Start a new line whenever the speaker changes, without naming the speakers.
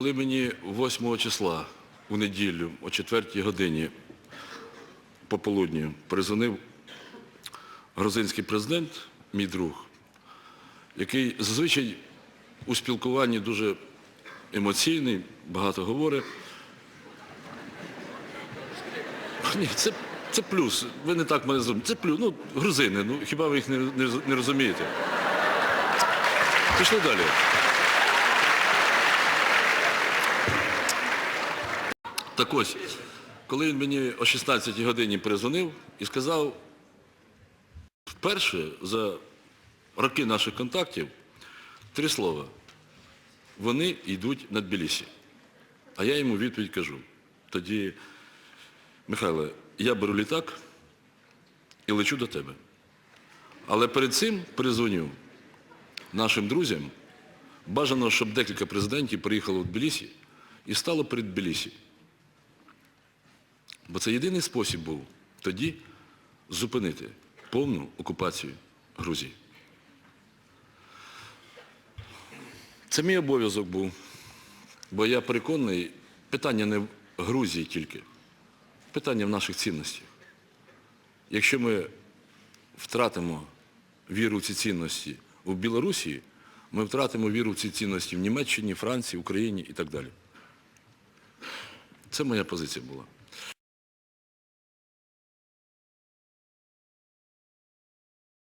Коли мені 8 числа у неділю о 4 годині пополудні перезвонив грузинський президент, мій друг, який зазвичай у спілкуванні дуже емоційний, багато говорить. Ні, це, це плюс. Ви не так мене зрозумієте. Це плюс. Ну, грузини, ну хіба ви їх не, не, не розумієте? Пішли далі. Так ось, коли він мені о 16 годині перезвонив і сказав, вперше за роки наших контактів три слова. Вони йдуть на Тбілісі. А я йому відповідь кажу. Тоді, Михайле, я беру літак і лечу до тебе. Але перед цим перезвоню нашим друзям. Бажано, щоб декілька президентів приїхало в Тбілісі і стало перед Тбілісі. Бо це єдиний спосіб був тоді зупинити повну окупацію Грузії. Це мій обов'язок був, бо я переконаний, питання не в Грузії тільки, питання в наших цінностях. Якщо ми втратимо віру в ці цінності в Білорусі, ми втратимо віру в ці цінності в Німеччині, Франції, Україні і так далі. Це моя позиція була.